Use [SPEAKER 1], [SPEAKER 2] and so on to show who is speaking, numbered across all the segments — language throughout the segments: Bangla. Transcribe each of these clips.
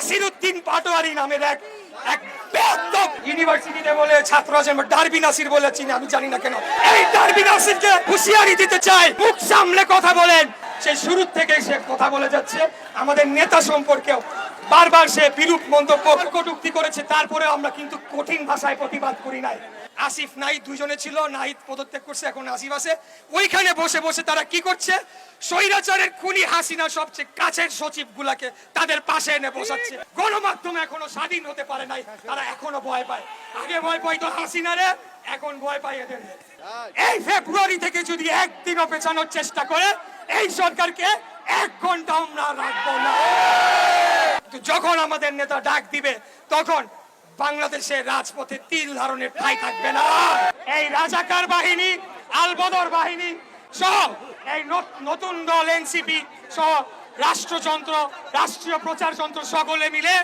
[SPEAKER 1] নাসির উদ্দিন পাটোয়ারি নামের এক এক ইউনিভার্সিটিতে বলে ছাত্র আছেন ডারবি নাসির বলে চিনি, আমি জানি না কেন। এই ডারবি নাসিরকে হুঁশিয়ারি দিতে চাই। মুখ সামলে কথা বলেন। সে শুরু থেকে সে কথা বলে যাচ্ছে। আমাদের নেতা সম্পর্কেও বারবার সে বিরূপ মন্তব্য কটুক্তি করেছে। তারপরে আমরা কিন্তু কঠিন ভাষায় প্রতিবাদ করি নাই। আসিফ নাহিদ দুজনে ছিল, নাহিদ পদত্যাগ করছে, এখন আসিফ আছে। ওইখানে বসে বসে তারা কি করছে? স্বৈরাচারের খুনি হাসিনা সবচেয়ে কাছের সচিব গুলাকে তাদের পাশে এনে বসাচ্ছে। গণমাধ্যম এখনও স্বাধীন হতে পারে নাই, তারা এখনও ভয় পায়। আগে ভয় পাইতো হাসিনারে এখন ভয় পাই এদের এই ফেব্রুয়ারি থেকে যদি একদিনও পেছানোর চেষ্টা করে, এই সরকারকে এক ঘণ্টা আমরা রাখব না। যখন আমাদের নেতা ডাক দিবে, তখন বাংলাদেশের রাজপথে তিন ধরনের ঠাই থাকবে না। এই রাজাকার বাহিনী, আলবদর বাহিনী সহ এই নতুন দল, এনসিপি সহ রাষ্ট্রযন্ত্র, রাষ্ট্রীয় প্রচার যন্ত্র সকলে মিলে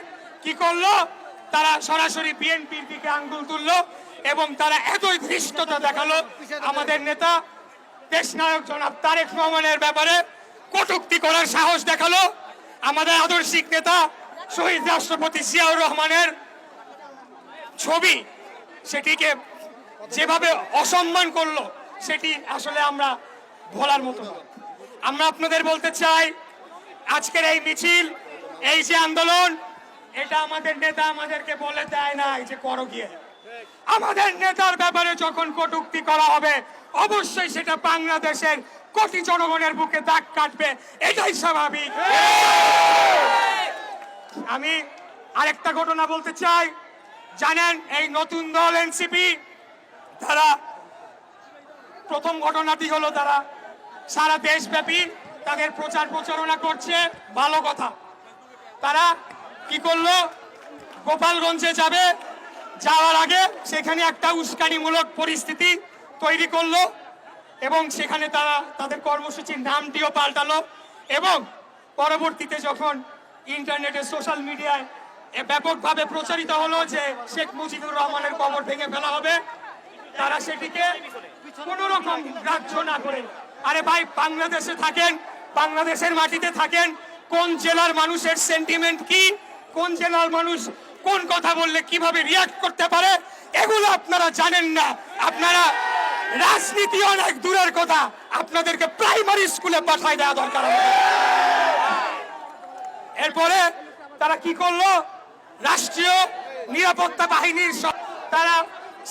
[SPEAKER 1] কি করল? তারা সরাসরি বিএনপির দিকে আঙ্গুল তুললো এবং তারা এতই ধৃষ্টতা দেখাল। আমাদের নেতা দেশ নায়ক জনাব তারেক রহমানের ব্যাপারে কটুক্তি করার সাহস দেখাল। আমাদের আদর্শিক নেতা শহীদ রাষ্ট্রপতি জিয়াউর রহমানের ছবি সেটিকে যেভাবে অসম্মান করল, সেটি আসলে আমরা ভোলার মতো আমরা আপনাদের বলতে চাই, আজকের এই মিছিল, এই যে আন্দোলন, এটা আমাদের নেতা আমাদেরকে বলে দেয় না যে করো গিয়ে। আমাদের নেতার ব্যাপারে যখন কটুক্তি করা হবে, অবশ্যই সেটা বাংলাদেশের কোটি জনগণের বুকে দাগ কাটবে। এটাই স্বাভাবিক। আমি আরেকটা ঘটনা বলতে চাই জানেন, এই নতুন দল এনসিপি তারা প্রথম ঘটনাটি হলো তারা সারা দেশব্যাপী তাদের প্রচার প্রচারণা করছে। ভালো কথা। তারা কি করল? গোপালগঞ্জে যাবে। যাওয়ার আগে সেখানে একটা উস্কানিমূলক পরিস্থিতি তৈরি করল এবং সেখানে তারা তাদের কর্মসূচির নামটিও পাল্টালো এবং পরবর্তীতে যখন ইন্টারনেটে, সোশ্যাল মিডিয়ায় ব্যাপকভাবে প্রচারিত হলো যে শেখ মুজিবুর রহমানের কবর ভেঙে ফেলা হবে। তারা সেটিকে কোন রকম গ্রাহ্য না করে আরে ভাই, বাংলাদেশে থাকেন, বাংলাদেশের মাটিতে থাকেন। কোন জেলার মানুষের সেন্টিমেন্ট কি? কোন জেলার মানুষ কোন কথা বললে কীভাবে রিয়াক্ট করতে পারে? এগুলো আপনারা জানেন না। আপনারা রাজনীতি অনেক দূরের কথা। আপনাদেরকে প্রাইমারি স্কুলে পাঠায় দেওয়া দরকার। এরপরে তারা কি করল? রাষ্ট্রীয় নিরাপত্তা বাহিনীর তারা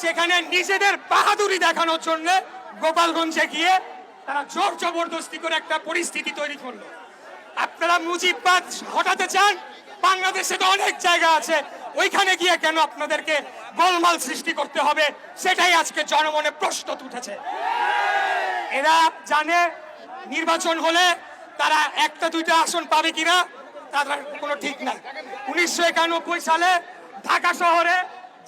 [SPEAKER 1] সেখানে নিজেদের বাহাদুরি দেখানোর জন্য গোপালগঞ্জে গিয়ে তারা জোর জবরদস্তি করে একটা পরিস্থিতি তৈরি করল। আপনারা মুজিববাদ হটাতে চান? বাংলাদেশে তো অনেক জায়গা আছে। ওইখানে গিয়ে কেন আপনাদেরকে গোলমাল সৃষ্টি করতে হবে? সেটাই আজকে জনমনে প্রশ্ন উঠেছে এরা জানে নির্বাচন হলে তারা একটা দুইটা আসন পাবে কিনা? তার কোনো ঠিক নাই। উনিশশো একানব্বই সালে ঢাকা শহরে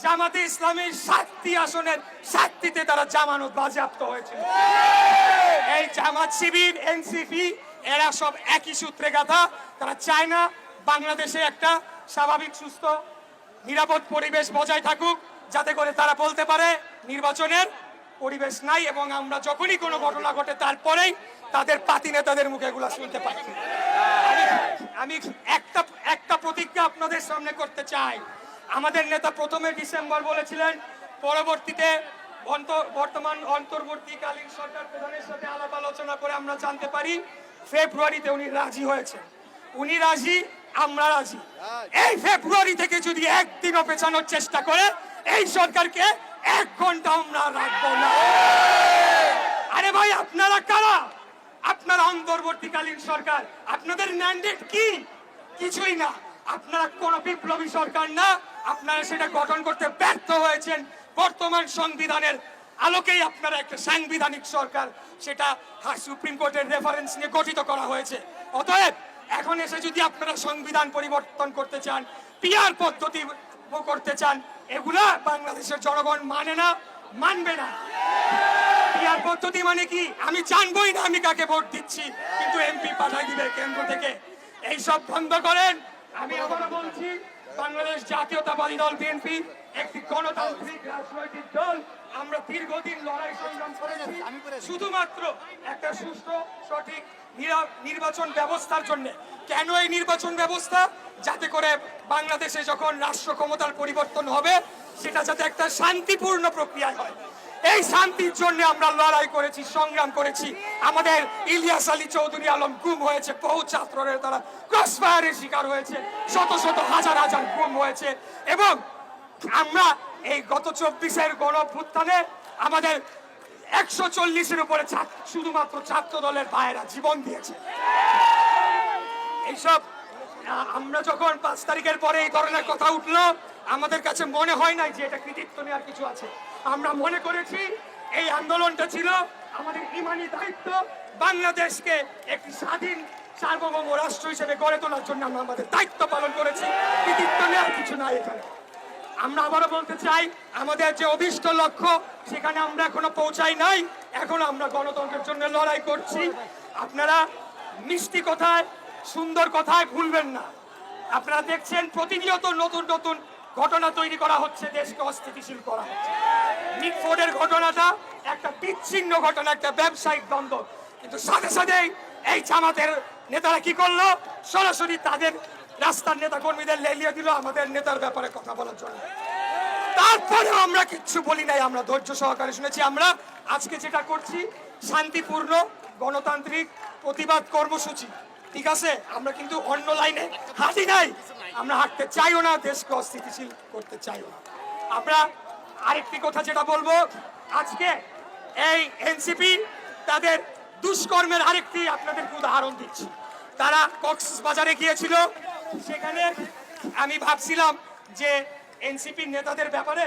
[SPEAKER 1] জামাতে ইসলামীর সাতটি আসনের সাতটিতে তারা জামানত বাজেয়াপ্ত হয়েছিল। এই জামাত শিবির, এনসিপি, এরা সব একই সূত্রে গাথা। তারা চায় না বাংলাদেশে একটা স্বাভাবিক, সুস্থ, নিরাপদ পরিবেশ বজায় থাকুক, যাতে করে তারা বলতে পারে নির্বাচনের পরিবেশ নাই এবং আমরা যখনই কোনো ঘটনা ঘটে তারপরেই তাদের পাতি নেতাদের মুখে এগুলা শুনতে পাই আমি- একটা একটা প্রতিজ্ঞা আপনাদের সামনে করতে চাই। আমাদের নেতা প্রথমে ডিসেম্বর বলেছিলেন, পরবর্তীতে বর্তমান অন্তর্বর্তীকালীন সরকার প্রধানের সাথে আলাপ আলোচনা করে আমরা জানতে পারি, ফেব্রুয়ারিতে উনি রাজি হয়েছে উনি রাজি, আমরা রাজি। এই ফেব্রুয়ারি থেকে যদি একদিনও পেছানোর চেষ্টা করে, এই সরকারকে এক ঘণ্টা আমরা রাখব না। আরে ভাই, আপনারা কারা? আপনারা অন্তর্বর্তীকালীন সরকার, আপনাদের ম্যান্ডেট কি? কিছুই না। আপনারা কোন বিপ্লবী সরকার না, আপনারা সেটা গঠন করতে ব্যর্থ হয়েছেন। বর্তমান সংবিধানের আলোকেই আপনারা একটা সাংবিধানিক সরকার, সেটা সুপ্রিম কোর্টের রেফারেন্স নিয়ে গঠিত করা হয়েছে। অতএব, এখন এসে যদি আপনারা সংবিধান পরিবর্তন করতে চান পিয়ার পদ্ধতি করতে চান, এগুলা বাংলাদেশের জনগণ মানে না। মানবে না। পিয়ার পদ্ধতি মানে কি? আমি জানবই না আমি কাকে ভোট দিচ্ছি। কিন্তু এমপি পাঠাই দিবে কেন্দ্র থেকে। এই সব বন্ধ করেন। আমি আবারও বলছি, বাংলাদেশ জাতীয়তাবাদী দল বিএনপি একটি গণতান্ত্রিক রাজনৈতিক দল। আমরা দীর্ঘদিন লড়াই সংগ্রাম করেছি। শুধুমাত্র একটা সুস্থ সঠিক নিরা- নির্বাচন ব্যবস্থার জন্য। কেন এই নির্বাচন ব্যবস্থা? যাতে করে বাংলাদেশে যখন রাষ্ট্র ক্ষমতার পরিবর্তন হবে সেটা যাতে একটা শান্তিপূর্ণ প্রক্রিয়া হয়। এই শান্তির জন্য আমরা লড়াই করেছি, সংগ্রাম করেছি। আমাদের ইলিয়াস আলী চৌধুরী আলম গুম হয়েছে, বহু ছাত্রের তারা ক্রস ফায়ারের শিকার হয়েছে, শত শত হাজার হাজার গুম হয়েছে। এবং আমরা এই গত চব্বিশের গণভ্যুত্থানে আমাদের একশো চল্লিশের উপরে শুধুমাত্র ছাত্র দলের ভাইয়েরা জীবন দিয়েছে। এইসব আমরা যখন পাঁচ তারিখের পরে এই ধরনের কথা উঠল আমাদের কাছে মনে হয় নাই যে এটা কৃতিত্ব নেওয়ার কিছু আছে। আমরা মনে করেছি এই আন্দোলনটা ছিল আমাদের ইমানি দায়িত্ব। বাংলাদেশকে একটি স্বাধীন সার্বভৌম রাষ্ট্র হিসেবে গড়ে তোলার জন্য আমরা আমাদের দায়িত্ব পালন করেছি। কৃতিত্ব নেওয়ার কিছু নাই এখানে। আমরা আবারও বলতে চাই, আমাদের যে অভিষ্ট লক্ষ্য, সেখানে আমরা এখনও পৌঁছাই নাই। এখন আমরা গণতন্ত্রের জন্য লড়াই করছি। আপনারা মিষ্টি কথায়, সুন্দর কথায় ভুলবেন না। আপনারা দেখছেন প্রতিনিয়ত নতুন নতুন ঘটনা তৈরি করা হচ্ছে, দেশকে অস্থিতিশীল করা। হচ্ছে ঘটনাটা একটা বিচ্ছিন্ন ঘটনা, একটা ব্যবসায়িক দ্বন্দ্ব। কিন্তু সাথে সাথেই এই জামাতের নেতারা কি করল? সরাসরি তাদের রাস্তার নেতা কর্মীদের লেলিয়ে দিল, আমাদের নেতার ব্যাপারে কথা বলার জন্য। তারপরেও আমরা কিচ্ছু বলি নাই, আমরা ধৈর্য সহকারে শুনেছি। আমরা আজকে যেটা করছি, শান্তিপূর্ণ গণতান্ত্রিক প্রতিবাদ কর্মসূচি। ঠিক আছে? আমরা কিন্তু অন্য লাইনে হাঁটি নাই। আমরা হাঁটতে চাইও না, দেশকে অস্থিতিশীল করতে চাইও না। আমরা আরেকটি কথা যেটা বলব, আজকে এই এনসিপি তাদের দুষ্কর্মের আরেকটি আপনাদেরকে উদাহরণ দিচ্ছি। তারা কক্সবাজারে গিয়েছিল, সেখানে আমি ভাবছিলাম যে এনসিপির নেতাদের ব্যাপারে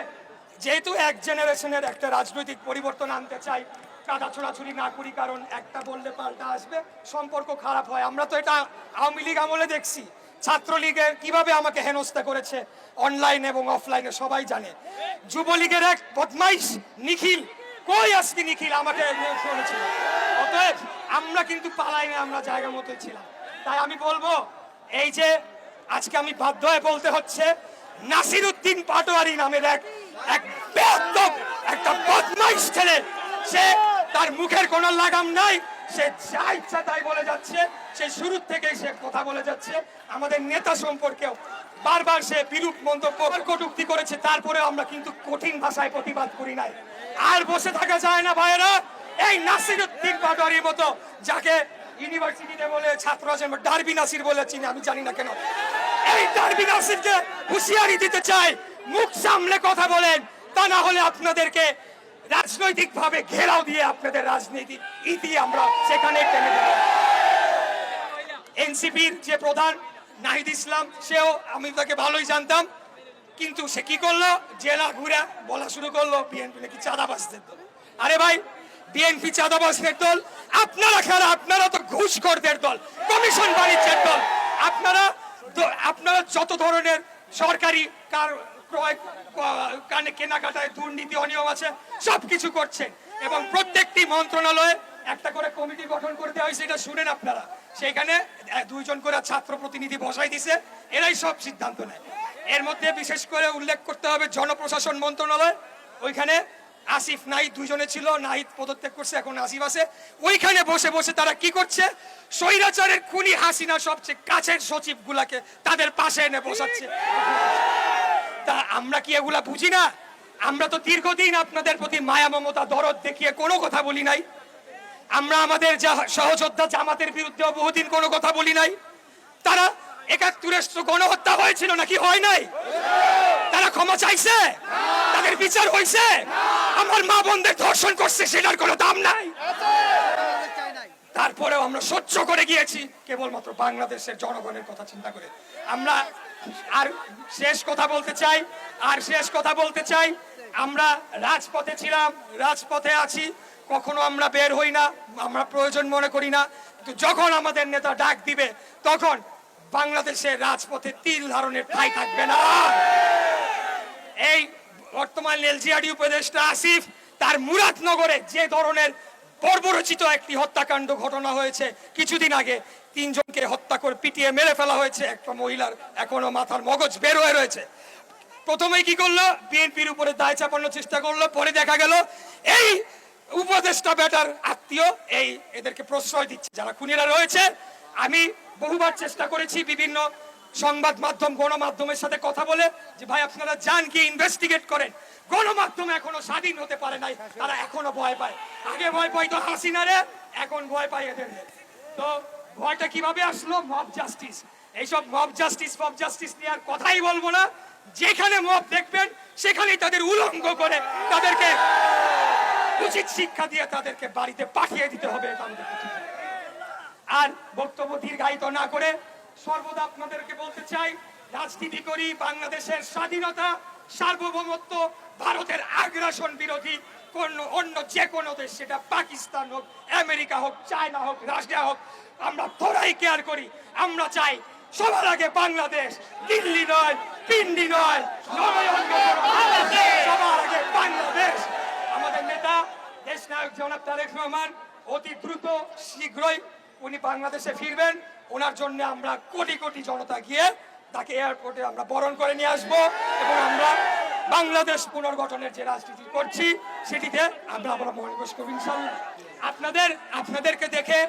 [SPEAKER 1] যেহেতু এক জেনারেশনের একটা রাজনৈতিক পরিবর্তন আনতে চাই, কাদা ছোড়াছুরি না করি, কারণ একটা বললে পাল্টা আসবে, সম্পর্ক খারাপ হয়। আমরা তো এটা আওয়ামী লীগ আমলে দেখছি। ছাত্রলীগের কীভাবে আমাকে হেনস্থা করেছে অনলাইন এবং অফলাইনে সবাই জানে। যুবলীগের এক বদমাইশ নিখিল, কই আসতি নিখিল আমাকে শুনেছিল অতএব আমরা কিন্তু পালাইনি আমরা জায়গা মতো ছিলাম। তাই আমি বলব, এই যে আজকে আমি বাধ্য হয়ে বলতে হচ্ছে নাসির উদ্দিন পাটোয়ারি নামের এক এক একটা বদমাইশ ছেলে, সে তার মুখের কোনো লাগাম নাই সে যা ইচ্ছা তাই বলে যাচ্ছে, সে শুরুর থেকেই সে কথা বলে যাচ্ছে। আমাদের নেতা সম্পর্কেও বারবার সে বিরূপ মন্তব্য, কটুক্তি করেছে তারপরে আমরা কিন্তু কঠিন ভাষায় প্রতিবাদ করি নাই। আর বসে থাকা যায় না, ভাইয়েরা। এই নাসির উদ্দিন পাটোয়ারির মতো, যাকে ইউনিভার্সিটিতে বলে ছাত্র আছেন ডারবি নাসির বলে চিনি, আমি জানি না কেন। এই ডারবি নাসিরকে হুঁশিয়ারি দিতে চাই। মুখ সামলে কথা বলেন, তা না হলে আপনাদেরকে রাজনৈতিক ভাবে ঘেরাও দিয়ে আপনাদের রাজনীতি ইতি আমরা সেখানে টেনে এনসিপির যে প্রধান নাহিদ ইসলাম, সেও, আমি তাকে ভালোই জানতাম, কিন্তু সে কি করল? জেলা ঘুরে বলা শুরু করল, বিএনপি নাকি চাঁদাবাসদের দল। আরে ভাই, বিএনপি চাঁদাবাসদের দল, আপনারা খেলা, আপনারা তো ঘুষখোরদের দল, কমিশন বাণিজ্যের দল। আপনারা আপনারা যত ধরনের সরকারি কার ক্রয় কানে কেনাকাটায় দুর্নীতি, অনিয়ম আছে, সবকিছু করছেন। এবং প্রত্যেকটি মন্ত্রণালয়ে একটা করে কমিটি গঠন করে দেওয়া হয়েছে, এটা শুনেন আপনারা। সেখানে দুইজন করে ছাত্র প্রতিনিধি বসাই দিছে, এরাই সব সিদ্ধান্ত নেয়। এর মধ্যে বিশেষ করে উল্লেখ করতে হবে জনপ্রশাসন মন্ত্রণালয়। ওইখানে আসিফ নাহিদ দুইজনে ছিল, নাহিদ পদত্যাগ করছে, এখন আসিফ আছে। ওইখানে বসে বসে তারা কি করছে? স্বৈরাচারের খুনি হাসিনা সবচেয়ে কাছের সচিব গুলাকে তাদের পাশে এনে বসাচ্ছে। তা আমরা কি এগুলা বুঝি না? আমরা তো দীর্ঘদিন আপনাদের প্রতি মায়া, মমতা, দরদ দেখিয়ে কোনো কথা বলি নাই। আমরা আমাদের সহযোদ্ধা জামাতের বিরুদ্ধে বহুদিন কোনো কথা বলি নাই। তারা একাত্তরের গণহত্যা হয়েছিল নাকি হয় নাই? তারা ক্ষমা চাইছে? তাদের বিচার হয়েছে? আমার মা বোনদের ধর্ষণ করছে সেটার কোনো দাম নাই। তারপরেও আমরা সহ্য করে গিয়েছি। কেবলমাত্র বাংলাদেশের জনগণের কথা চিন্তা করে। আমরা আর শেষ কথা বলতে চাই, আর শেষ কথা বলতে চাই, আমরা রাজপথে ছিলাম, রাজপথে আছি, কখনো আমরা বের হই না, আমরা প্রয়োজন মনে করি না, কিন্তু যখন আমাদের নেতা ডাক দিবে, তখন বাংলাদেশের রাজপথে তিল ধারণের ঠাই থাকবে না। এই বর্তমান এলজিআরডি উপদেষ্টা আসিফ, তার মুরাদনগরে যে ধরনের বর্বরচিত একটি হত্যাকাণ্ড ঘটনা হয়েছে কিছুদিন আগে। তিনজনকে হত্যা করে পিটিয়ে মেরে ফেলা হয়েছে। একটা মহিলার এখনও মাথার মগজ বের হয়ে রয়েছে। প্রথমে কি করল? বিএনপির উপরে দায় চাপানোর চেষ্টা করল। পরে দেখা গেল, এই উপদেষ্টা বেটার আত্মীয়, এই এদেরকে প্রশ্রয় দিচ্ছে। যারা খুনিরা রয়েছে, আমি বহুবার চেষ্টা করেছি বিভিন্ন সংবাদ মাধ্যম, গণমাধ্যমের সাথে কথা বলে যে, ভাই, আপনারা যান কি ইনভেস্টিগেট করেন। গণমাধ্যম এখনও স্বাধীন হতে পারে নাই, তারা এখনও ভয় পায়। আগে ভয় পাইতো হাসিনারে এখন ভয় পায় এদের তো ভয়টা কীভাবে আসলো? মব জাস্টিস এইসব মব জাস্টিস মব জাস্টিস নিয়ে আর কথাই বলব না। যেখানে মব দেখবেন, সেখানেই তাদের উলঙ্গ করে তাদেরকে উচিত শিক্ষা দিয়ে তাদেরকে বাড়িতে পাঠিয়ে দিতে হবে। আর বক্তব্য দীর্ঘায়িত না করে সর্বদা আপনাদেরকে বলতে চাই, রাজনীতি করি, বাংলাদেশের স্বাধীনতা, সার্বভৌমত্ব, ভারতের আগ্রাসন বিরোধী, কোন অন্য যে কোনো দেশ, সেটা পাকিস্তান হোক, আমেরিকা হোক, চায়না হোক, রাশিয়া হোক, আমরা তোরাই কেয়ার করি। আমরা চাই সবার আগে বাংলাদেশ, দিল্লি নয়, পিন্ডি নয়, সবার আগে বাংলাদেশ। আমাদের নেতা, দেশ নায়ক জনাব তারেক রহমান, অতি দ্রুত, শীঘ্রই উনি বাংলাদেশে ফিরবেন। ওনার জন্য আমরা কোটি কোটি জনতা গিয়ে তাকে এয়ারপোর্টে আমরা বরণ করে নিয়ে আসব এবং আমরা বাংলাদেশ পুনর্গঠনের যে রাজনীতি করছি, সেটিতে আমরা আমরা মনোনিবেশ করব ইনশাল্লাহ। আপনাদের, আপনাদেরকে দেখে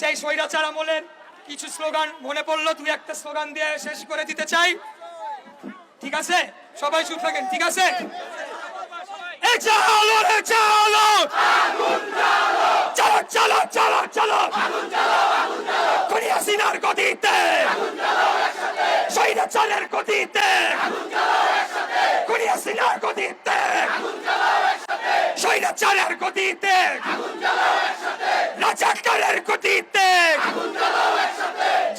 [SPEAKER 1] সেই স্বৈরাচার আমলের কিছু স্লোগান মনে পড়ল, দুই একটা স্লোগান দিয়ে শেষ করে দিতে চাই। ঠিক আছে? সবাই চুপ থাকেন, ঠিক আছে? এ চালো, রে চালো চলো! চলো চলো চলো খুনি হাসিনার গতিতে শহীদ চালের গতিতে খুনি হাসিনার গতিতে শহীদ চালের গতিতে রাজাকারের গতিতে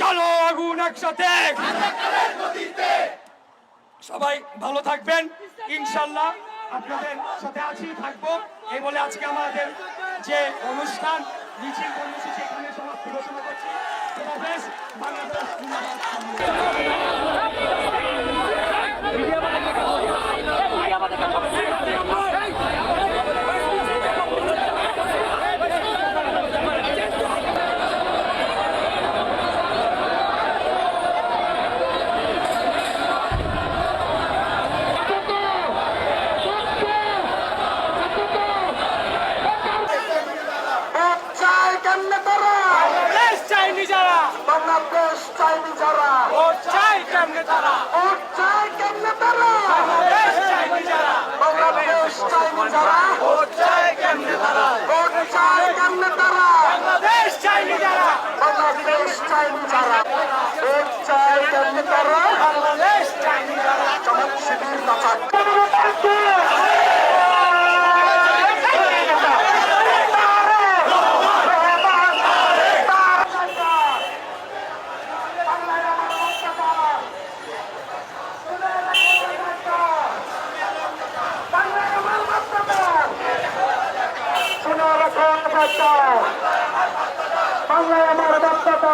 [SPEAKER 1] চলো আগুন একসাথে। সবাই ভালো থাকবেন। ইনশাল্লাহ আপনাদের সাথে আছি, থাকব। এই বলে আজকে আমাদের যে অনুষ্ঠান মিছিল কর্মসূচি এখানে সমাপ্তি ঘোষণা করছি। বাংলাদেশ যারা ভোট চাই কেমনে তারা?
[SPEAKER 2] ভোট চাই কেমনে তারা
[SPEAKER 1] দেশ চাইনি যারা।
[SPEAKER 2] বাংলাদেশ চাইনি যারা
[SPEAKER 1] ভোট চাই কেমনে তারা দেশ চাইনি যারা
[SPEAKER 2] জনক শিবির নাচার শুনে রাখুন বাচ্চা বাংলায় আমার বাচ্চাটা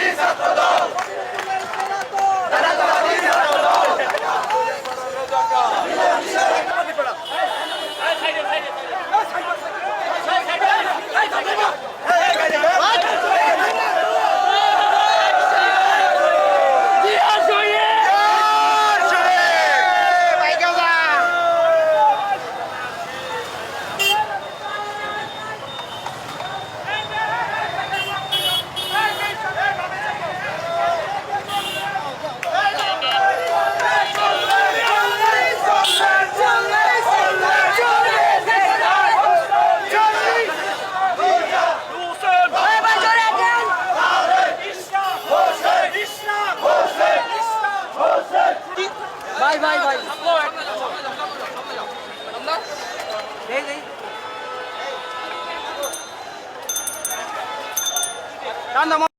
[SPEAKER 3] Batista, tô...